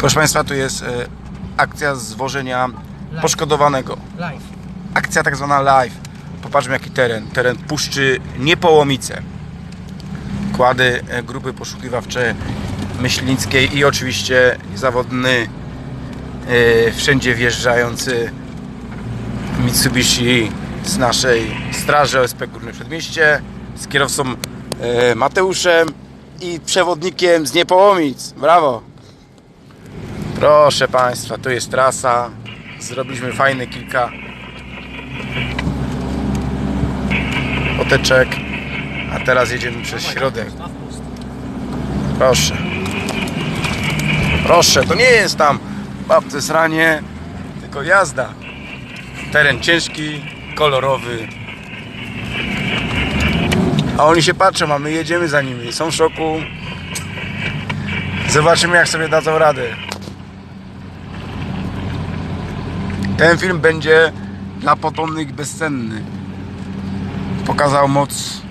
Proszę Państwa, tu jest e, akcja zwożenia poszkodowanego. Live. Akcja tak zwana live. Popatrzmy jaki teren. Teren Puszczy Niepołomice. Kłady e, grupy poszukiwawcze myślińskiej i oczywiście zawodny e, wszędzie wjeżdżający Mitsubishi z naszej straży OSP Górne Przedmieście z kierowcą Mateuszem i przewodnikiem z Niepołomic. Brawo! Proszę Państwa, tu jest trasa. Zrobiliśmy fajne kilka poteczek, a teraz jedziemy przez środek. Proszę. Proszę, to nie jest tam babce sranie, tylko jazda. Teren ciężki, kolorowy. A oni się patrzą, a my jedziemy za nimi. Są w szoku. Zobaczymy jak sobie dadzą radę. Ten film będzie dla potomnych bezcenny. Pokazał moc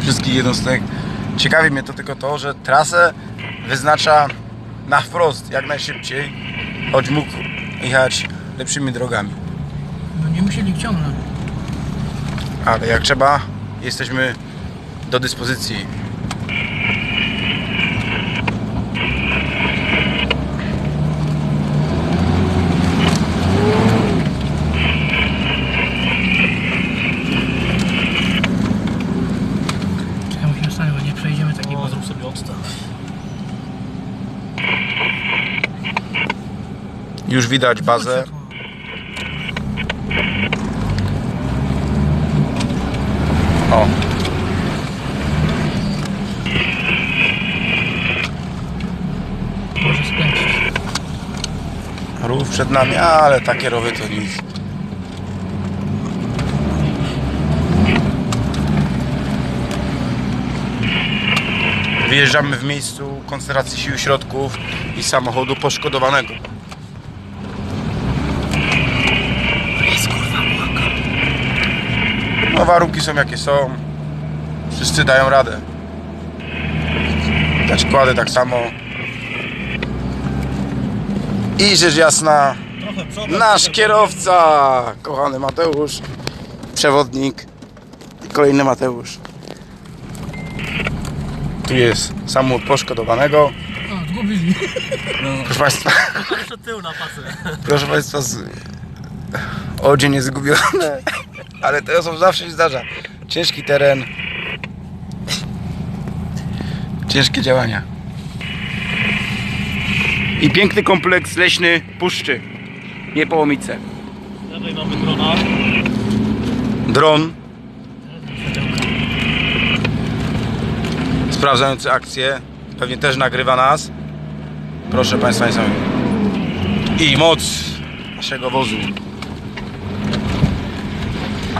wszystkich jednostek. Ciekawi mnie to tylko to, że trasę wyznacza na wprost, jak najszybciej, choć mógł jechać lepszymi drogami. No nie musieli ciągnąć. Ale jak trzeba, jesteśmy do dyspozycji. O, wody. zrób sobie odstaw. Już widać bazę. O, Może skręcić. rów przed nami, ale takie rowy to nic. Wyjeżdżamy w miejscu koncentracji sił środków i samochodu poszkodowanego. No warunki są jakie są. Wszyscy dają radę. Dać kładę tak samo. I rzecz jasna, nasz kierowca, kochany Mateusz, przewodnik i kolejny Mateusz. Tu jest samochód poszkodowanego. O, zgubili. Proszę Państwa. Jeszcze tył na pasy. proszę Państwa, z... odzień jest zgubione, ale to są zawsze się zdarza. Ciężki teren, ciężkie działania. I piękny kompleks leśny Puszczy, Niepołomice. Z lewej mamy drona. Dron sprawdzający akcję. Pewnie też nagrywa nas. Proszę Państwa, i moc naszego wozu.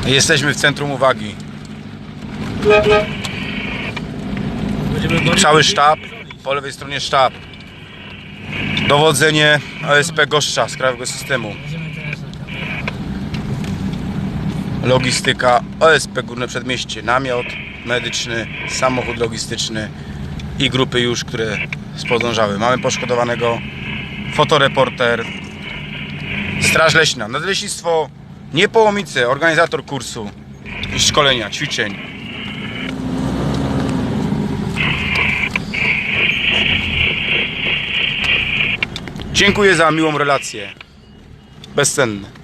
Jesteśmy w centrum uwagi. Cały sztab, po lewej stronie sztab. Dowodzenie OSP Goszcza z Krajowego Systemu. Logistyka, OSP Górne Przedmieście, namiot medyczny, samochód logistyczny i grupy już, które spodążały. Mamy poszkodowanego, fotoreporter, Straż Leśna, Nadleśnictwo Niepołomice, organizator kursu i szkolenia, ćwiczeń. Dziękuję za miłą relację. Bezcenne.